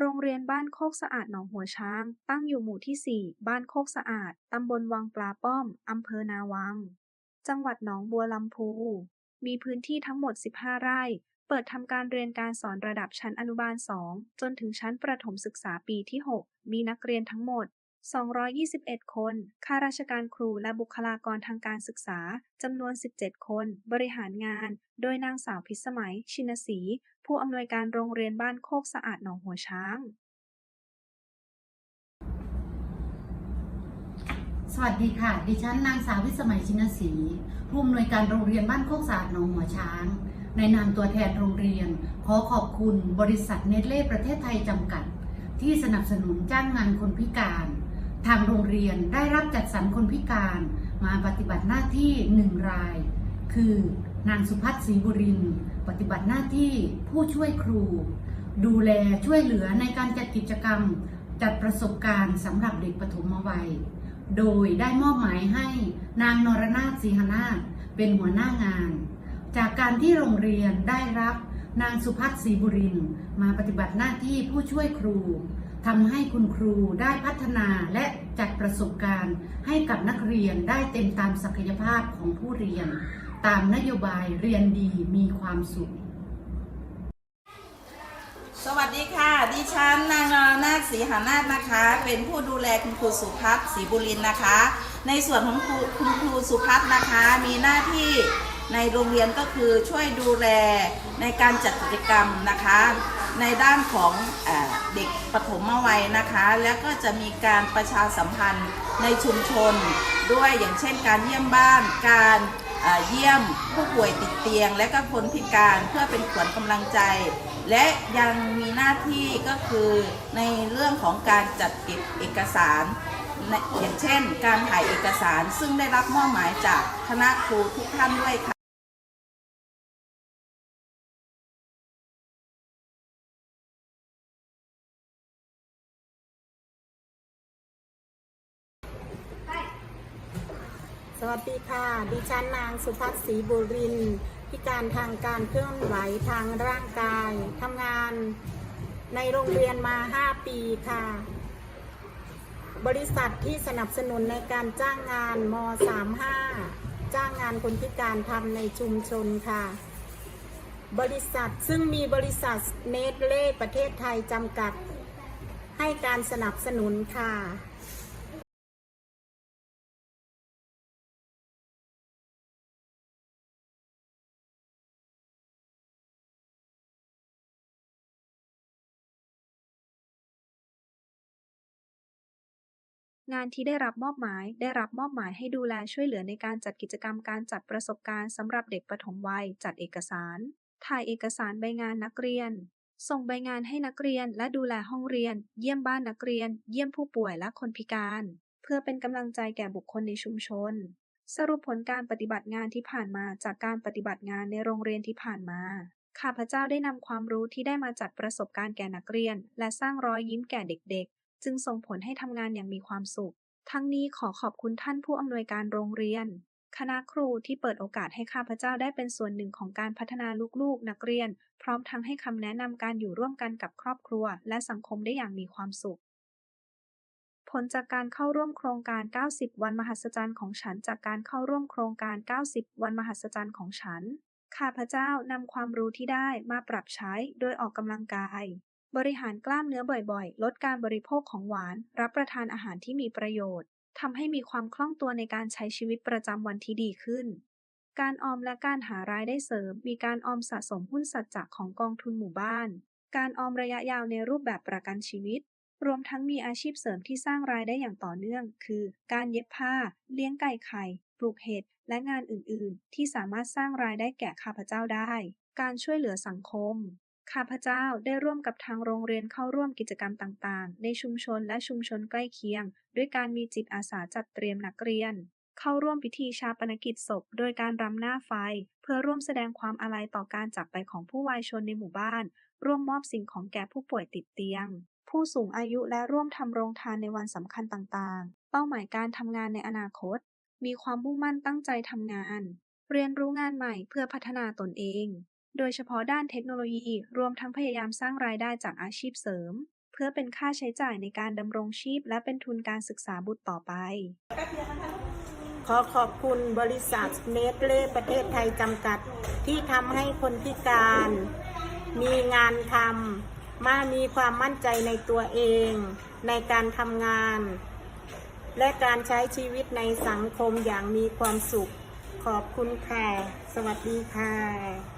โรงเรียนบ้านโคกสะอาดหนองหัวช้าง ตั้งอยู่หมู่ที่ 4 บ้านโคกสะอาด ตำบลวังปลาป้อม อำเภอนาวัง จังหวัดหนองบัวลำพู มีพื้นที่ทั้งหมด 15 ไร่ เปิดทำการเรียนการสอนระดับชั้นอนุบาล 2 จนถึงชั้นประถมศึกษาปีที่ 6 มีนักเรียนทั้งหมด 221 คน ข้าราชการครูและบุคลากรทางการศึกษา จำนวน 17 คน บริหารงาน โดยนางสาวพิสมัย ชินศรี ผู้อำนวยการโรงเรียนบ้านโคกสะอาดหนองหัวช้าง สวัสดีค่ะ ดิฉันนางสาววิสมัยชินศรี ผู้อำนวยการโรงเรียนบ้านโคกสะอาดหนองหัวช้าง ในนามตัวแทนโรงเรียน ขอขอบคุณบริษัทเนเล่ประเทศไทยจำกัด ที่สนับสนุนจ้างงานคนพิการ ทางโรงเรียนได้รับจัดสรรคนพิการมาปฏิบัติหน้าที่หนึ่งราย คือนางสุพัฒน์ศรีบุรินปฏิบัติหน้าที่ผู้ช่วยครู ดูแลช่วยเหลือในการจัดกิจกรรม จัดประสบการณ์สำหรับเด็กปฐมวัย โดยได้มอบหมายให้นางนรนาถศรีหนาถเป็นหัวหน้างาน จากการที่โรงเรียนได้รับนางสุพัฒน์ศรีบุรินมาปฏิบัติหน้าที่ผู้ช่วยครู ทำให้คุณครูได้พัฒนาและจัดประสบการณ์ ให้กับนักเรียนได้เต็มตามศักยภาพของผู้เรียน ตามนโยบายเรียนดีมีความสุข สวัสดีค่ะ ดิฉันนางนาถศรีหานาถนะคะ เป็นผู้ดูแลคุณครูสุพัฒน์ศรีบุรินนะคะ ในส่วนของคุณครูสุพัฒน์นะคะ มีหน้าที่ ในโรงเรียนก็คือช่วยดูแลในการจัดกิจกรรมนะคะ ในด้านของเอเด็กปฐมวัยนะคะ แล้วก็จะมีการประชาสัมพันธ์ในชุมชน ด้วยอย่างเช่นการเยี่ยมบ้านการเเยี่ยมผู้ป่วยติดเตียง และก็คนพิการเพื่อเป็นขวัญกำลังใจ และยังมีหน้าที่ก็คือในเรื่องของการจัดเก็บเอกสารอย่างเช่น การถ่ายเอกสารซึ่งได้รับมอบหมายจากคณะครูทุกท่านด้วยค่ะ สวัสดีค่ะ ดิฉันนางสุภัสศรีบุรินพิการทางการเคลื่อนไหวทางร่างกายทำงานในโรงเรียนมา 5 ปีค่ะ บริษัทที่สนับสนุนในการจ้างงานม 35 จ้างงานคนพิการทำในชุมชนค่ะ บริษัทซึ่งมีบริษัทเนตเล่ประเทศไทยจำกัด ให้การสนับสนุนค่ะ งานที่ได้รับมอบหมาย ได้รับมอบหมายให้ดูแลช่วยเหลือในการจัดกิจกรรมการจัดประสบการณ์สำหรับเด็กปฐมวัย จัดเอกสาร ถ่ายเอกสารใบงานนักเรียน ส่งใบงานให้นักเรียนและดูแลห้องเรียน เยี่ยมบ้านนักเรียน เยี่ยมผู้ป่วยและคนพิการ เพื่อเป็นกำลังใจแก่บุคคลในชุมชน สรุปผลการปฏิบัติงานที่ผ่านมาจากการปฏิบัติงานในโรงเรียนที่ผ่านมาข้าพเจ้าได้นำความรู้ที่ได้มาจัดประสบการณ์แก่นักเรียน และสร้างรอยยิ้มแก่เด็กๆ จึงส่งผลให้ทำงานอย่างมีความสุข ทั้งนี้ขอขอบคุณท่านผู้อำนวยการโรงเรียน คณะครูที่เปิดโอกาสให้ข้าพเจ้าได้เป็นส่วนหนึ่งของการพัฒนาลูกๆ นักเรียน พร้อมทั้งให้คำแนะนำการอยู่ร่วมกันกับครอบครัว และสังคมได้อย่างมีความสุข ผลจากการเข้าร่วมโครงการ 90 วันมหัศจรรย์ของฉัน จากการเข้าร่วมโครงการ 90 วันมหัศจรรย์ของฉันข้าพเจ้านำความรู้ที่ได้มาปรับใช้โดยออกกำลังกาย บริหารกล้ามเนื้อบ่อยๆ ลดการบริโภคของหวาน รับประทานอาหารที่มีประโยชน์ทำให้มีความคล่องตัวในการใช้ชีวิตประจำวันที่ดีขึ้น การออมและการหารายได้เสริม มีการออมสะสมหุ้นสัจจะของกองทุนหมู่บ้าน การออมระยะยาวในรูปแบบประกันชีวิต รวมทั้งมีอาชีพเสริมที่สร้างรายได้อย่างต่อเนื่อง คือ การเย็บผ้า เลี้ยงไก่ไข่ ปลูกเห็ด และงานอื่นๆ ที่สามารถสร้างรายได้แก่ข้าพเจ้าได้ การช่วยเหลือสังคม ข้าพเจ้าได้ร่วมกับทางโรงเรียนเข้าร่วมกิจกรรมต่างๆ ในชุมชนและชุมชนใกล้เคียง ด้วยการมีจิตอาสาจัดเตรียมนักเรียน เข้าร่วมพิธีชาปนกิจศพ โดยการรำหน้าไฟ เพื่อร่วมแสดงความอาลัยต่อการจากไปของผู้วายชนในหมู่บ้าน ร่วมมอบสิ่งของแก่ผู้ป่วยติดเตียง ผู้สูงอายุและร่วมทำโรงทานในวันสำคัญต่างๆ เป้าหมายการทำงานในอนาคต มีความมุ่งมั่นตั้งใจทำงาน เรียนรู้งานใหม่เพื่อพัฒนาตนเอง โดยเฉพาะด้านเทคโนโลยี รวมทั้งพยายามสร้างรายได้จากอาชีพเสริม เพื่อเป็นค่าใช้จ่ายในการดำรงชีพ และเป็นทุนการศึกษาบุตรต่อไป ขอขอบคุณบริษัทเนสเล่ประเทศไทยจำกัด ที่ทำให้คนพิการ มีงานทำมามีความมั่นใจในตัวเอง ในการทำงาน และการใช้ชีวิตในสังคมอย่างมีความสุข ขอบคุณค่ะ สวัสดีค่ะ